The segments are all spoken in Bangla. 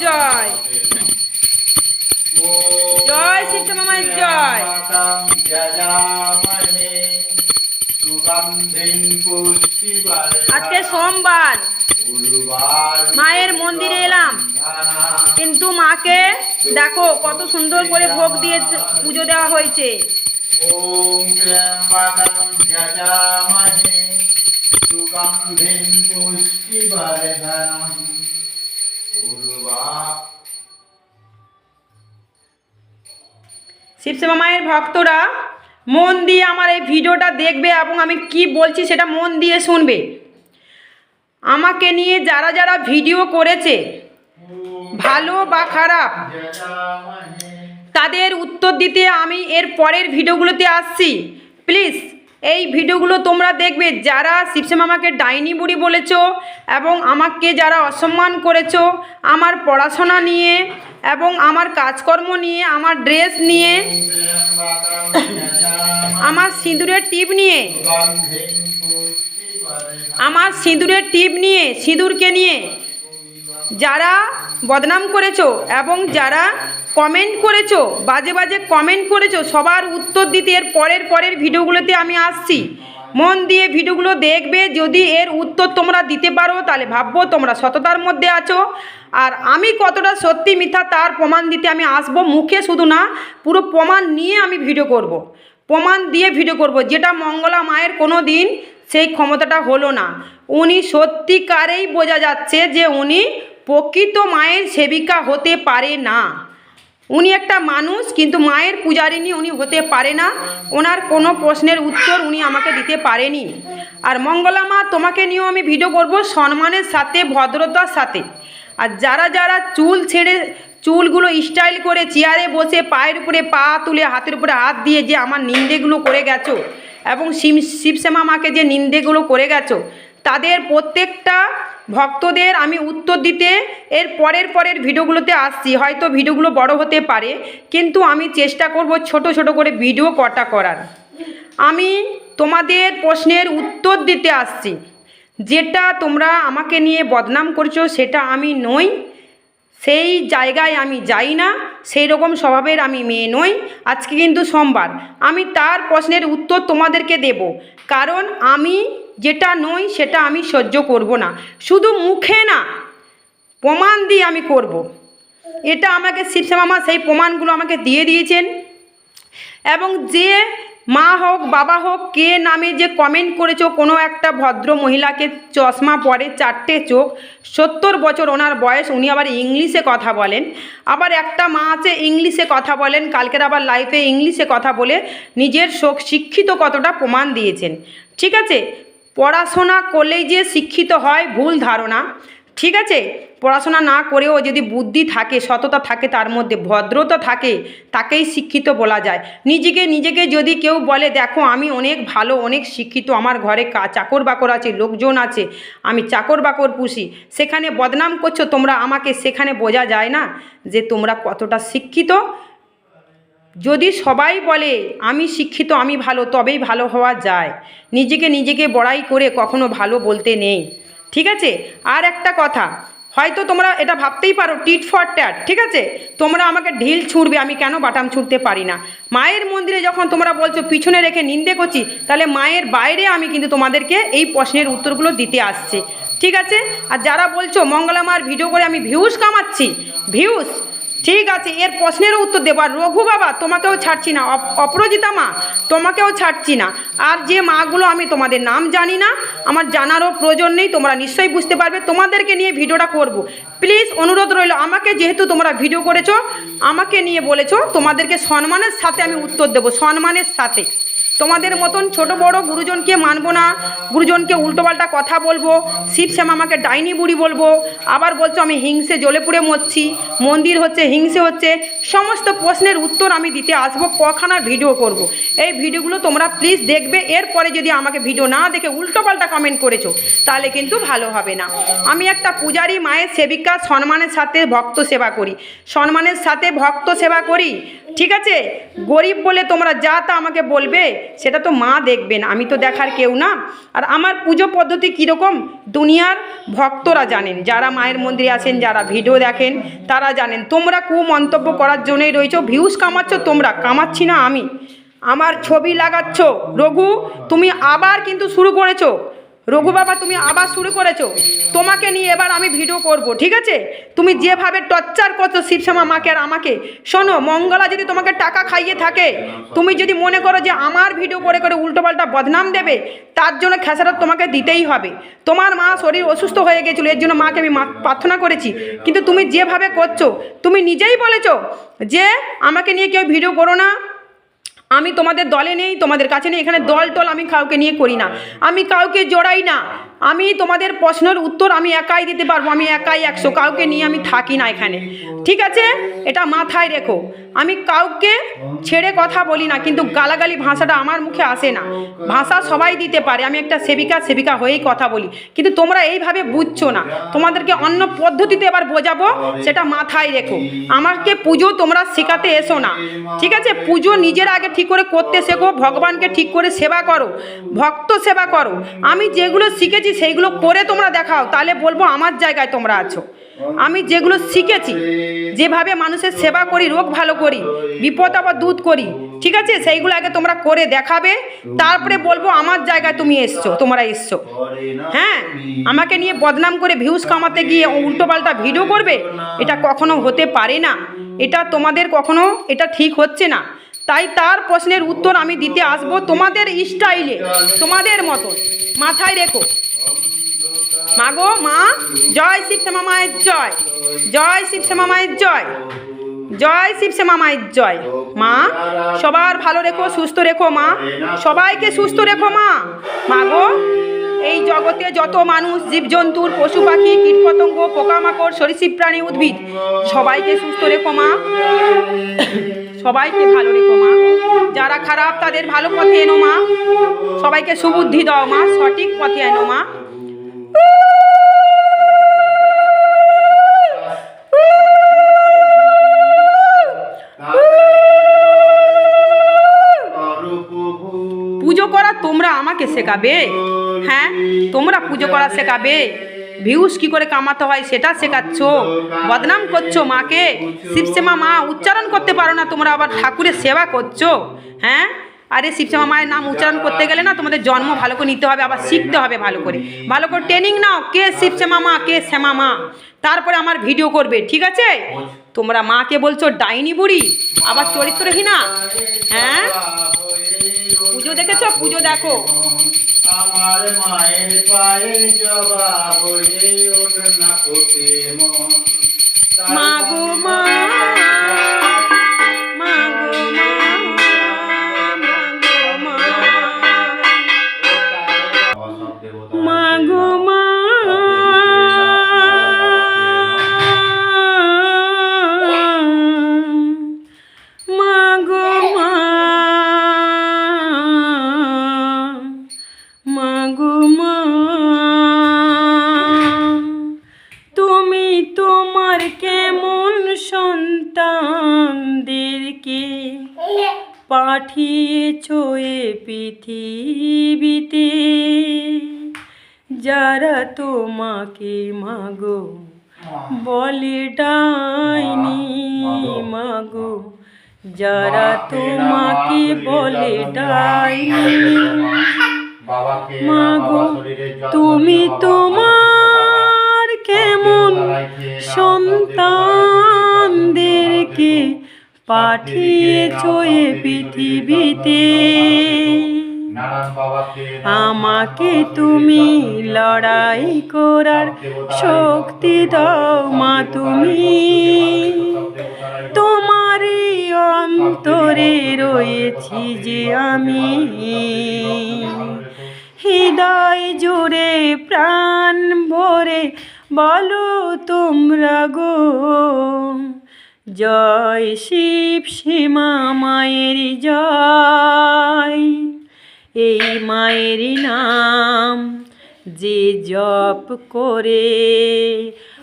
জয়। জয় জয়। আজকে সোমবার। মায়ের মন্দিরে এলাম। কিন্তু মাকে দেখো কত সুন্দর করে ভোগ দিয়ে পুজো দেওয়া হয়েছে। শিবসেবা মায়ের ভক্তরা, মন দিয়ে আমার এই ভিডিওটা দেখবে এবং আমি কি বলছি সেটা মন দিয়ে শুনবে। আমাকে নিয়ে যারা যারা ভিডিও করেছে, ভালো বা খারাপ, তাদের উত্তর দিতে আমি এর পরের ভিডিওগুলোতে আসছি। প্লিজ এই ভিডিওগুলো তোমরা দেখবে যারা শিবসেমা আমাকে ডাইনি বুড়ি বলেছ এবং আমাকে যারা অসম্মান করেছ, আমার পড়াশোনা নিয়ে এবং আমার কাজকর্ম নিয়ে, আমার ড্রেস নিয়ে, আমার সিঁদুরের টিপ নিয়ে, আমার সিঁদুরের টিপ নিয়ে, সিঁদুরকে নিয়ে যারা বদনাম করেছ এবং যারা কমেন্ট করেছ, বাজে বাজে কমেন্ট করেছ, সবার উত্তর দিতে এর পরের পরের ভিডিওগুলোতে আমি আসছি। মন দিয়ে ভিডিওগুলো দেখবে, যদি এর উত্তর তোমরা দিতে পারো, তাহলে ভাববো তোমরা সততার মধ্যে আছো। আর আমি কতটা সত্যি মিথ্যা তার প্রমাণ দিতে আমি আসব, মুখে শুধু না, পুরো প্রমাণ নিয়ে আমি ভিডিও করব। প্রমাণ দিয়ে ভিডিও করব, যেটা মঙ্গলা মায়ের কোনো দিন সেই ক্ষমতাটা হলো না। উনি সত্যিকারেই বোঝা যাচ্ছে যে উনি প্রকৃত মায়ের সেবিকা হতে পারে না। উনি একটা মানুষ, কিন্তু মায়ের পূজারিণী উনি হতে পারে না। ওনার কোনো প্রশ্নের উত্তর উনি আমাকে দিতে পারেনি। আর মঙ্গলা মা, তোমাকে নিয়েও আমি ভিডিও করব সম্মানের সাথে, ভদ্রতার সাথে। আর যারা যারা চুল ছেড়ে, চুলগুলো স্টাইল করে চেয়ারে বসে পায়ের উপরে পা তুলে হাতের উপরে হাত দিয়ে যে আমার নিন্দেগুলো করে গেছো, এবং শিব, শিবসেমা মাকে যে নিন্দেগুলো করে গেছো, তাদের প্রত্যেকটা ভক্তদের আমি উত্তর দিতে এর পরের পরের ভিডিওগুলোতে আসছি। হয়তো ভিডিওগুলো বড় হতে পারে, কিন্তু আমি চেষ্টা করব ছোট ছোট করে ভিডিও কটা করার। আমি তোমাদের প্রশ্নের উত্তর দিতে আসছি। যেটা তোমরা আমাকে নিয়ে বদনাম করছ সেটা আমি নই। সেই জায়গায় আমি যাই না, সেই রকম স্বভাবের আমি মেয়ে নই। আজকে কিন্তু সোমবার। আমি তার প্রশ্নের উত্তর তোমাদেরকে দেব। কারণ আমি যেটা নই সেটা আমি সহ্য করব না। শুধু মুখে না, প্রমাণ দিয়ে আমি করব। এটা আমাকে শিবশ্যামা সেই প্রমাণগুলো আমাকে দিয়ে দিয়েছেন। এবং যে মা হোক, বাবা হোক, কে নামে যে কমেন্ট করেছ, কোনো একটা ভদ্র মহিলাকে চশমা পরে চারটে চোখ, সত্তর বছর ওনার বয়স, উনি আবার ইংলিশে কথা বলেন। আবার একটা মা আছে, ইংলিশে কথা বলেন, কালকের আবার লাইফে ইংলিশে কথা বলে নিজের শোক শিক্ষিত কতটা প্রমাণ দিয়েছেন। ঠিক আছে? পড়াশোনা করলেই যে শিক্ষিত হয়, ভুল ধারণা। ঠিক আছে? পড়াশোনা না করেও যদি বুদ্ধি থাকে, সততা থাকে, তার মধ্যে ভদ্রতা থাকে, তাকেই শিক্ষিত বলা যায়। নিজেকে নিজেকে যদি কেউ বলে, দেখো, আমি অনেক ভালো, অনেক শিক্ষিত, আমার ঘরে চাকর বাকর আছে, লোকজন আছে, আমি চাকর বাকর পুষি। সেখানে বদনাম করছ, তোমরা আমাকে সেখানে বোঝা যায় না যে তোমরা কতটা শিক্ষিত যদি সবাই বলে, আমি শিক্ষিত, আমি ভালো, তবেই ভালো হওয়া যায়। নিজেকে নিজেকে বড়াই করে কখনো ভালো বলতে নেই। ঠিক আছে? আর একটা কথা, হয়তো তোমরা এটা ভাবতেই পারো, টিট ফর ট্যাট ঠিক আছে? তোমরা আমাকে ঢিল ছুঁড়বে, আমি কেন বাটাম ছুঁড়তে পারি না? মায়ের মন্দিরে যখন তোমরা বলছো, পিছনে রেখে নিন্দে করছি তাহলে মায়ের বাইরে আমি কিন্তু তোমাদেরকে এই প্রশ্নের উত্তরগুলো দিতে আসছি। ঠিক আছে? আর যারা বলছো মঙ্গলামার ভিডিও করে আমি ভিউজ কামাচ্ছি ভিউজ! ঠিক আছে, এর প্রশ্নেরও উত্তর দেবো। আর রঘু বাবা, তোমাকেও ছাড়ছি না। অপ- অপরাজিতা মা, তোমাকেও ছাড়ছি না। আর যে মাগুলো আমি তোমাদের নাম জানি না, আমার জানারও প্রয়োজন নেই, তোমরা নিশ্চয়ই বুঝতে পারবে। তোমাদেরকে নিয়ে ভিডিওটা করব। প্লিজ অনুরোধ রইল, আমাকে যেহেতু তোমরা ভিডিও করেছ, আমাকে নিয়ে বলেছ, তোমাদেরকে সম্মানের সাথে আমি উত্তর দেবো, সম্মানের সাথে। তোমাদের মতন ছোট বড় গুরুজনকে মানবো না, গুরুজনকে উল্টোপাল্টা কথা বলব, শিব শ্যাম আমাকে ডাইনি বুড়ি বলব, আবার বলছো আমি হিংসে জ্বলে পুড়ে মরছি, মন্দির হচ্ছে, হিংসে হচ্ছে, সমস্ত প্রশ্নের উত্তর আমি দিতে আসব, কখানা ভিডিও করব। এই ভিডিওগুলো তোমরা প্লিজ দেখবে, এরপরে যদি আমাকে ভিডিও না দেখে উল্টোপাল্টা কমেন্ট করেছ, তাহলে কিন্তু ভালো হবে না আমি একটা পূজারী, মায়ের সেবিকা সম্মানের সাথে ভক্ত সেবা করি সম্মানের সাথে ভক্ত সেবা করি ঠিক আছে? গরিব বলে তোমরা যা তা আমাকে বলবে, সেটা তো মা দেখবেন, আমি তো দেখার কেউ না। আর আমার পুজো পদ্ধতি কীরকম? দুনিয়ার ভক্তরা জানেন, যারা মায়ের মন্দিরে আছেন, যারা ভিডিও দেখেন, তারা জানেন। তোমরা কু মন্তব্য করার জন্যই রয়েছো, ভিউজ কামাচ্ছ তোমরা, কামাচ্ছি না আমি। আমার ছবি লাগাচ্ছ। রঘু, তুমি আবার কিন্তু শুরু করেছ। রঘু বাবা তুমি আবার শুরু করেছ। তোমাকে নিয়ে এবার আমি ভিডিও করব, ঠিক আছে? তুমি যেভাবে টর্চার করছ শিবশ্যামা মাকে আর আমাকে, শোনো, মঙ্গলা যদি তোমাকে টাকা খাইয়ে থাকে, তুমি যদি মনে করো যে আমার ভিডিও করে করে উল্টোপাল্টা বদনাম দেবে, তার জন্য খেসারত তোমাকে দিতেই হবে। তোমার মা শরীর অসুস্থ হয়ে গেছিল, এর জন্য মাকে আমি প্রার্থনা করেছি। কিন্তু তুমি যেভাবে করছ, তুমি নিজেই বলেছ যে আমাকে নিয়ে কেউ ভিডিও করো না আমি তোমাদের দলে নেই, তোমাদের কাছে নেই, এখানে দল টল আমি কাউকে নিয়ে করি না। আমি কাউকে জোড়াই না। আমি তোমাদের প্রশ্নের উত্তর আমি একাই দিতে পারব, আমি একাই একশো, কাউকে নিয়ে আমি থাকি না এখানে। ঠিক আছে? এটা মাথায় রেখো। আমি কাউকে ছেড়ে কথা বলি না, কিন্তু গালাগালি ভাষাটা আমার মুখে আসে না। ভাষা সবাই দিতে পারে, আমি একটা সেবিকা সেবিকা হয়েই কথা বলি। কিন্তু তোমরা এইভাবে বুঝছ না। তোমাদেরকে অন্য পদ্ধতিতে এবার বোঝাবো, সেটা মাথায় রেখো। আমাকে পুজো তোমরা শেখাতে এসো না। ঠিক আছে? পুজো নিজের আগে ঠিক করে করতে শেখো, ভগবানকে ঠিক করে সেবা করো, ভক্ত সেবা করো। আমি যেগুলো শিখেছি সেইগুলো করে তোমরা দেখাও, তাহলে বলব আমার জায়গায় তোমরা আছো। আমি যেগুলো শিখেছি, যেভাবে মানুষের সেবা করি, রোগ ভালো করি, বিপদ আবার দূত করি, ঠিক আছে? সেইগুলো আগে তোমরা করে দেখাবে, তারপরে বলব আমার জায়গায় তুমি এসছো, তোমরা এসছো। হ্যাঁ? আমাকে নিয়ে বদনাম করে ভিউজ কামাতে গিয়ে উল্টোপাল্টা ভিডিও করবে, এটা কখনো হতে পারে না। এটা তোমাদের কখনো, এটা ঠিক হচ্ছে না। তাই তার প্রশ্নের উত্তর আমি দিতে আসব তোমাদের স্টাইলে, তোমাদের মতো মাথায় রেখো। মা গো, মা, জয় শিব শ্যামা মায়ের জয় জয় শিব শ্যামা মায়ের জয় জয় শিব শ্যামা মায়ের জয়। মা, সবার ভালো রেখো, সুস্থ রেখো মা, সবাইকে সুস্থ রেখো মা। মা গো, এই জগতে যত মানুষ, জীবজন্তুর, পশু পাখি কীটপতঙ্গ পোকামাকড়, সরীসৃপ প্রাণী, উদ্ভিদ, সবাইকে সুস্থ রেখো মা। সবাইকে ভালো রেখো মা। যারা খারাপ, তাদের ভালো পথে এনো মা। সবাইকে সুবুদ্ধি দাও মা, সঠিক পথে এনো মা। আমাকে শেখাবে? হ্যাঁ তোমরা পুজো করা শেখাবে। ভিউস কি করে কামাতে হয় সেটা শেখাচ্ছ। বদনাম করছ মাকে। শিবসেমা মা, উচ্চারণ করতে পারো না, তোমরা আবার ঠাকুরের সেবা করছ। হ্যাঁ? আরে শিবসেমা মায়ের নাম উচ্চারণ করতে গেলে না তোমাদের জন্ম ভালো করে নিতে হবে, আবার শিখতে হবে ভালো করে। ভালো করে ট্রেনিং নাও, কে শিবসেমা মা, কে শ্যামা মা। তারপরে আমার ভিডিও করবে, ঠিক আছে? তোমরা মাকে বলছো, ডাইনি বুড়ি, আবার চরিত্রহীনা? হ্যাঁ? পুজো দেখেছ? পুজো দেখো। আমার মায়ের পায়ে জবাব হয়ে ওঠ না কোটে মন। মা মাগো মা মাগো মা। মাগো বলে ডাইনি মাগো যারা তোমাকে বলে ডাইনি মাগো তুমি তোমার কেমন সন্তানদেরকে পাঠিয়েছ এ পৃথিবীতে আমাকে তুমি লড়াই করার শক্তি দাও মা তুমি। তোমারই অন্তরে রয়েছি যে আমি। হৃদয় জুড়ে প্রাণ ভরে বলো তোমরা গো। জয় শিব সীমা মায়ের জয়। এই মায়ের নাম যে জপ করে।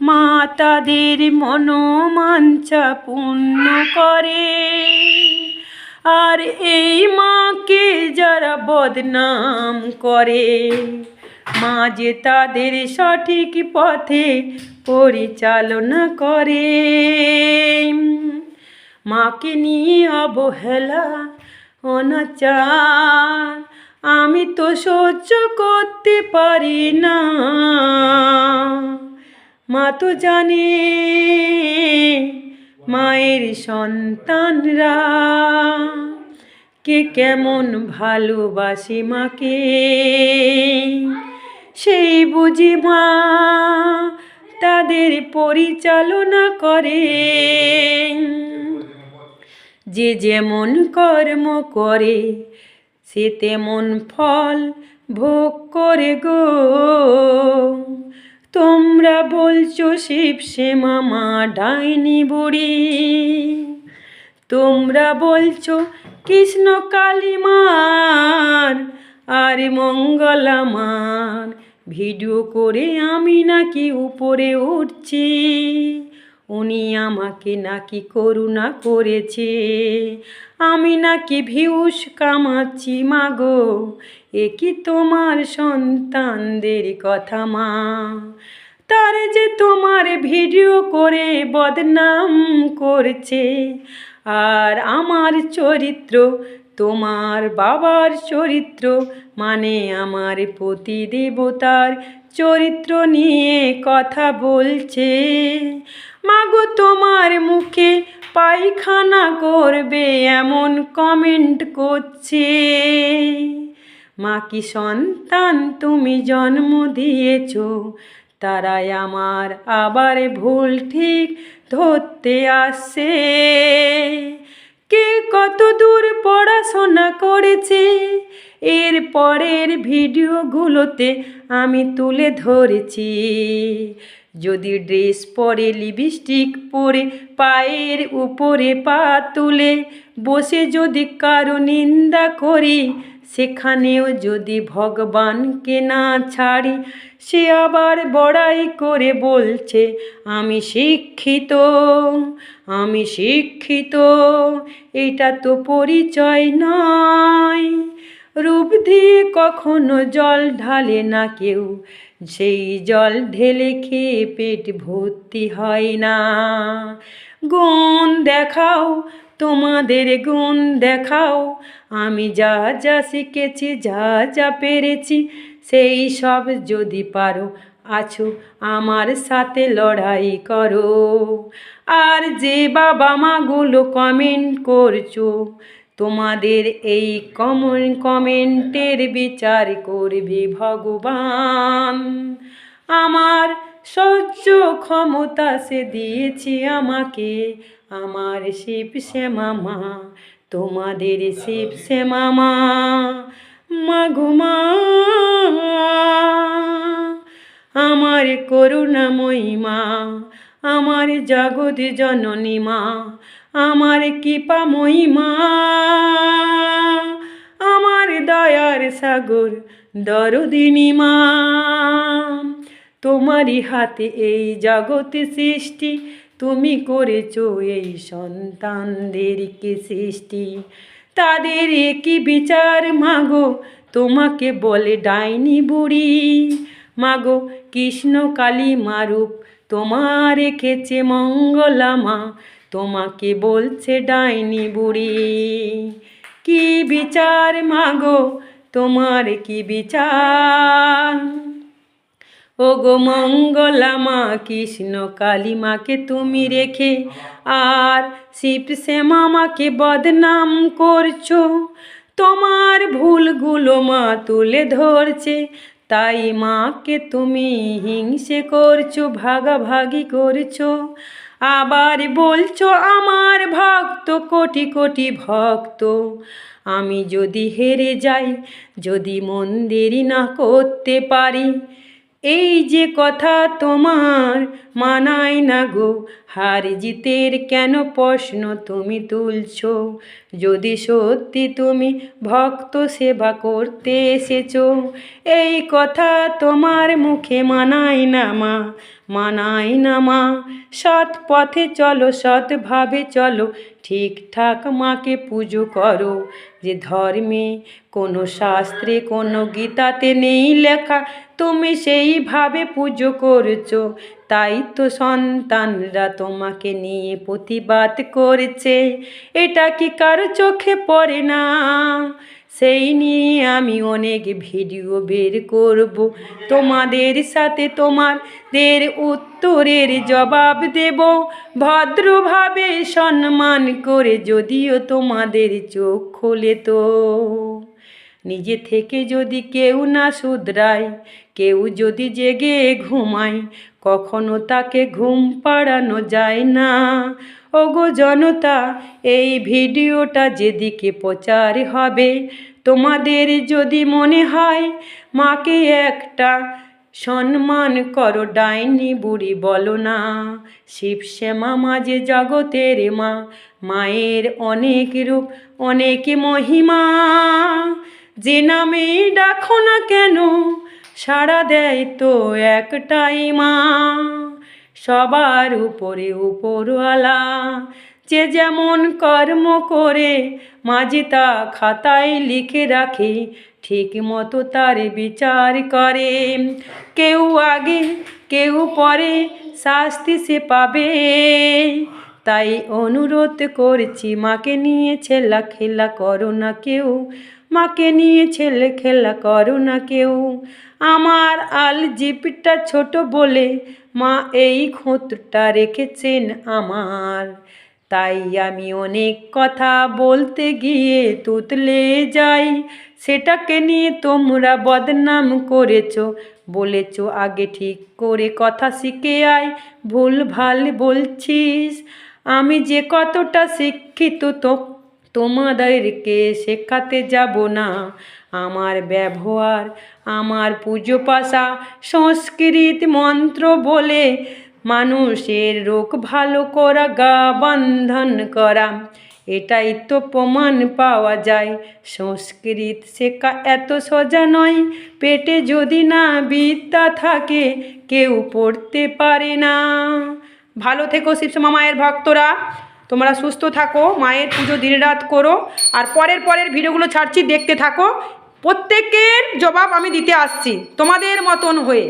মা তাদের মনোমাঞ্ছা পূর্ণ করে। আর এই মাকে যারা বদনাম করে, মা যে তাদের সঠিক পথে পরিচালনা করে। মাকে নিয়ে অবহেলা, অনাচার আমি তো সহ্য করতে পারি না। মা তো জানে, মায়ের সন্তানরা কে কেমন ভালোবাসে মাকে। সেই বুঝি মা তাদের পরিচালনা করে। যে যেমন কর্ম করে সে তেমন ফল ভোগ করে গো। তোমরা বলছো শিব সে মামা ডাইনি বুড়ি। তোমরা বলছো কৃষ্ণ কালীমার আর মঙ্গলামার ভিডিও করে আমি নাকি উপরে উঠছি। উনি আমাকে নাকি করুণা করেছে। আমি নাকি ভিউস কামাচ্ছি মাগো এ কি তোমার সন্তানদের কথা, মা? তার যে তোমার ভিডিও করে বদনাম করছে, আর আমার চরিত্র, তোমার বাবার চরিত্র মানে আমার পতি দেবতার চরিত্র নিয়ে কথা বলছে। মাগো তোমার মুখে পায়খানা করবে এমন কমেন্ট করছে। মা, কি সন্তান তুমি জন্ম দিয়েছ? তারাই আমার আবার ভুল ঠিক ধরতে আসে। কে কত দূর পড়াশোনা করেছে? এর পরের ভিডিওগুলোতে আমি তুলে ধরেছি। যদি ড্রেস পরে লিপস্টিক পরে পায়ের উপরে পা তুলে, বসে যদি কারও নিন্দা করি, সেখানেও যদি ভগবানকে না ছাড়ি, সে আবার বড়াই করে বলছে, আমি শিক্ষিত আমি শিক্ষিত, এটা তো পরিচয় নয়। রূপ দিয়ে কখনো জল ঢালে না কেউ সেই জল ঢেলে খেয়ে পেট ভর্তি হয় না। গুণ দেখাও, তোমাদের গুণ দেখাও, আমি যা যা শিখেছি, যা যা পেরেছি, সেই সব যদি পারো, আছো আমার সাথে লড়াই করো। আর যে বাবা মাগুলো কমেন্ট করছ তোমাদের এই কমন কমেন্টের বিচার করবে ভগবান। আমার সহ্য ক্ষমতা সে দিয়েছি আমাকে। আমার শিব সে মামা তোমাদের শিব সে মামা মাগুমা আমার করুণাময়ী মা, আমার জগৎ জননী মা আমার কৃপাময়ী মা আমার দয়ার সাগর দরদিনী মা তোমারই হাতে এই জগৎ সৃষ্টি, তুমি করেছ এই সন্তানদেরকে সৃষ্টি? তাদের একই বিচার মাগো? তোমাকে বলে ডাইনি বুড়ি। মাগো, কৃষ্ণ কালী মারূপ তোমার রেখেছে মঙ্গলা মা তোমাকে বলছে ডাইনি বুড়ি, কি বিচার মাগো, তোমার কি বিচার? ও গো মঙ্গলা মা, কৃষ্ণ কালী মাকে তুমি রেখে আর শিব সে মামাকে বদনাম করছ। তোমার ভুলগুলো মা তুলে ধরছে, তাই মাকে তুমি হিংসে করছ, ভাগাভাগি করছ। আবার বলছো আমার ভক্ত, কোটি কোটি ভক্ত। আমি যদি হেরে যাই, যদি মন্দিরই না করতে পারি এই যে কথা তোমার মানায় না গো, হার জিতের কেন প্রশ্ন তুমি তুলছো? যদি সত্যি তুমি ভক্ত সেবা করতে এসেছ, এই কথা তোমার মুখে মানায় না মা, মানায় না মা। সৎ পথে চলো, সৎভাবে চলো ঠিকঠাক মাকে পুজো করো। যে ধর্মে কোনো শাস্ত্রে, কোনো গীতাতে নেই লেখা, তুমি সেইভাবে পুজো করছ। তাই তো সন্তানরা তোমাকে নিয়ে প্রতিবাদ করছে। এটা কি কারও চোখে পড়ে না? সেই নিয়ে আমি অনেক ভিডিও বের করব। তোমাদের সাথে তোমাদের উত্তরের জবাব দেব। ভদ্রভাবে সম্মান করে যদিও তোমাদের চোখ খোলে তো। নিজে থেকে যদি কেউ না শুধরায়, কেউ যদি জেগে ঘুমায়, কখনো তাকে ঘুম পাড়ানো যায় না। ওগো জনতা, এই ভিডিওটা যেদিকে প্রচার হবে, তোমাদের যদি মনে হয়, মাকে একটা সম্মান করো, ডাইনি বুড়ি বলো না। শিবশ্যামা মাঝে জগতের মা, মায়ের অনেক রূপ, অনেক মহিমা। যে নামে ডাকো না কেন, সাড়া দেয় তো একটাই মা। সবার উপরে উপরওয়ালা। যে যেমন কর্ম করে, মাঝে তা খাতায় লিখে রাখে, ঠিক মতো তার বিচার করে। কেউ আগে, কেউ পরে শাস্তি সে পাবে। তাই অনুরোধ করছি, মাকে নিয়ে ছেলা খেলা করো না কেউ। মাকে নিয়ে ছেলে খেলা করো না কেউ। আমার আল জিপটা ছোট বলে মা এই খোঁতটা রেখেছেন আমার। তাই আমি অনেক কথা বলতে গিয়ে তুতলে যাই। সেটাকে নিয়ে তোমরা বদনাম করেছ। বলেছ, আগে ঠিক করে কথা শিখে আয়। ভুল ভালো বলছিস। আমি যে কতটা শিক্ষিত তো তোমাদেরকে শেখাতে যাব না। আমার ব্যবহার, আমার পুজো পাশা সংস্কৃত মন্ত্র বলে। মানুষের রোগ ভালো করা, গা বন্ধন করা, এটাই তো প্রমাণ পাওয়া যায়। সংস্কৃত শেখা এত সোজা নয়, পেটে যদি না বিদ্যা থাকে, কেউ পড়তে পারে না। ভালো থেকো শিবসমা মায়ের ভক্তরা, তোমরা সুস্থ থাকো, মায়ের পুজো দিনরাত করো, আর পরের পরের ভিডিওগুলো ছাড়ছি, দেখতে থাকো। প্রত্যেকের জবাব আমি দিতে আসছি তোমাদের মতন হয়ে।